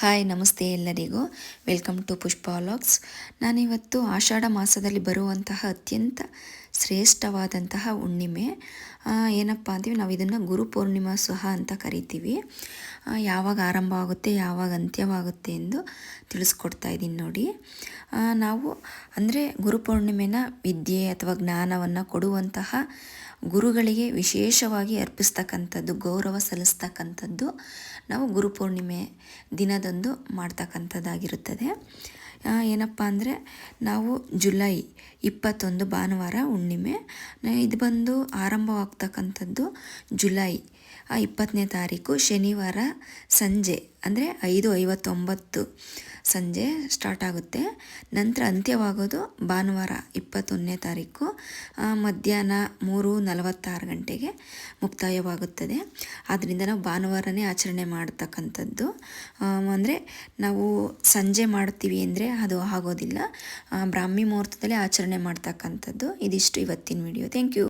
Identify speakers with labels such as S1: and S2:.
S1: Hi, ನಮಸ್ತೆ ಎಲ್ಲರಿಗೂ. Welcome to Pushpa vlogs. ನಾನಿವತ್ತು ಆಷಾಢ ಮಾಸದಲ್ಲಿ ಬರುವಂತಹ ಅತ್ಯಂತ ಶ್ರೇಷ್ಠವಾದಂತಹ ಹುಣ್ಣಿಮೆ. ಏನಪ್ಪ ಅಂತೀವಿ, ನಾವು ಇದನ್ನು ಗುರು ಪೂರ್ಣಿಮಾ ಸಹ ಅಂತ ಕರಿತೀವಿ. ಯಾವಾಗ ಆರಂಭ ಆಗುತ್ತೆ, ಯಾವಾಗ ಅಂತ್ಯವಾಗುತ್ತೆ ಎಂದು ತಿಳಿಸ್ಕೊಡ್ತಾ ಇದ್ದೀನಿ ನೋಡಿ. ನಾವು ಅಂದರೆ ಗುರುಪೂರ್ಣಿಮೆನ ವಿದ್ಯೆ ಅಥವಾ ಜ್ಞಾನವನ್ನು ಕೊಡುವಂತಹ ಗುರುಗಳಿಗೆ ವಿಶೇಷವಾಗಿ ಅರ್ಪಿಸ್ತಕ್ಕಂಥದ್ದು ಗೌರವ ಸಲ್ಲಿಸ್ತಕ್ಕಂಥದ್ದು ನಾವು ಗುರುಪೂರ್ಣಿಮೆ ದಿನದಂದು ಮಾಡ್ತಕ್ಕಂಥದ್ದಾಗಿರುತ್ತದೆ. ಏನಪ್ಪ ಅಂದರೆ ನಾವು ಜುಲೈ ಇಪ್ಪತ್ತೊಂದು ಭಾನುವಾರ ಹುಣ್ಣಿಮೆ ಇದು ಬಂದು ಆರಂಭವಾಗ್ತಕ್ಕಂಥದ್ದು ಜುಲೈ ಇಪ್ಪತ್ತನೇ ತಾರೀಕು ಶನಿವಾರ ಸಂಜೆ, ಅಂದರೆ ಐದು ಐವತ್ತೊಂಬತ್ತು ಸಂಜೆ ಸ್ಟಾರ್ಟ್ ಆಗುತ್ತೆ. ನಂತರ ಅಂತ್ಯವಾಗೋದು ಭಾನುವಾರ ಇಪ್ಪತ್ತೊಂದನೇ ತಾರೀಕು ಮಧ್ಯಾಹ್ನ ಮೂರು ನಲವತ್ತಾರು ಗಂಟೆಗೆ ಮುಕ್ತಾಯವಾಗುತ್ತದೆ. ಆದ್ದರಿಂದ ನಾವು ಭಾನುವಾರನೇ ಆಚರಣೆ ಮಾಡ್ತಕ್ಕಂಥದ್ದು. ಅಂದರೆ ನಾವು ಸಂಜೆ ಮಾಡ್ತೀವಿ ಅಂದರೆ ಅದು ಆಗೋದಿಲ್ಲ. ಬ್ರಾಹ್ಮಿ ಮುಹೂರ್ತದಲ್ಲಿ ಆಚರಣೆ ಮಾಡ್ತಕ್ಕಂಥದ್ದು ಇದಿಷ್ಟು ಇವತ್ತಿನ ವಿಡಿಯೋ ಥ್ಯಾಂಕ್ ಯು